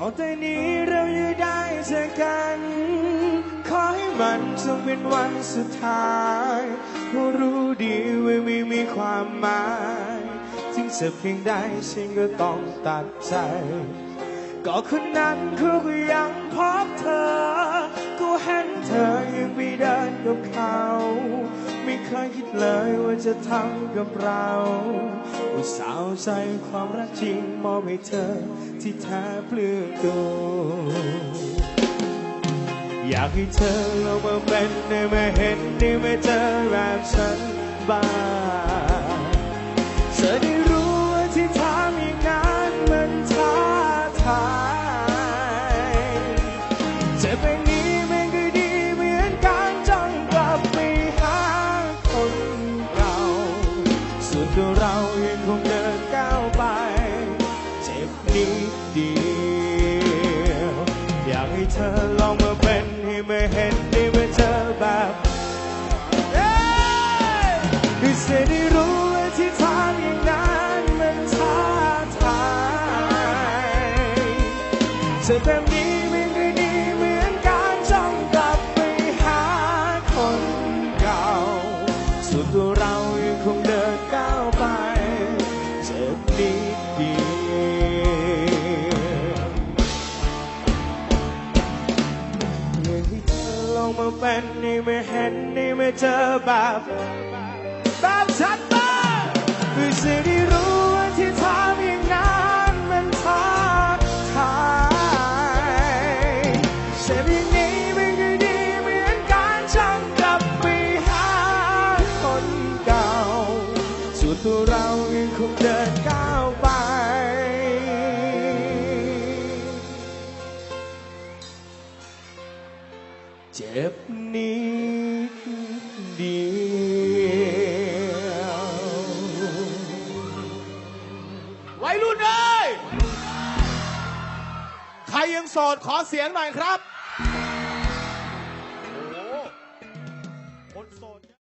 ต่อแต่นี้เราจะได้เจอกัน ขอให้มันจงเป็นวันสุดท้ายเพราะรู้ดีว่าไม่มีความหมายถึงจะเพียงใดฉันก็ต้องตัดใจ ก็คนนั้นเขาก็ยังพบเธอ ก็เห็นเธอยังไปเดินกับเขา เคยคิดเลยว่าจะทำกับเราอุตส่าห์ใจความรักจริงมอบให้เธอที่แท้เปลือกตัวอยากให้เธอลงมาเป็นได้มาเห็นได้มาเจอแบบฉันบ้างเธอได้ ตัวเรายังคงเดินก้าวไป เจ็บนิดเดียว อยากให้เธอลองมาเป็นให้มาเห็นได้มาเจอแบบคือเธอได้รู้ว่าที่ทำอย่างนั้นมันท้าทายเธอแบบนี้มันก็ดีเหมือนการจ้องกลับไปหาคนเก่าส่วนตัวเรายังคงเดิน องมาเป็นให้มาเห็นให้มาเจอแบบแบบฉันบ้างคือสิ่งที่รู้ว่าที่ทำอย่างนั้นมันท้าทายเช่นอย่างนี้มันก็ดีเหมือนการจ้องกลับไปหาคนเก่าส่วนตัวเรายังคงเดินก้า เจ็บนิดเดียววัยรุ่นเอ้ยใครยังโสดขอเสียงหน่อยครับ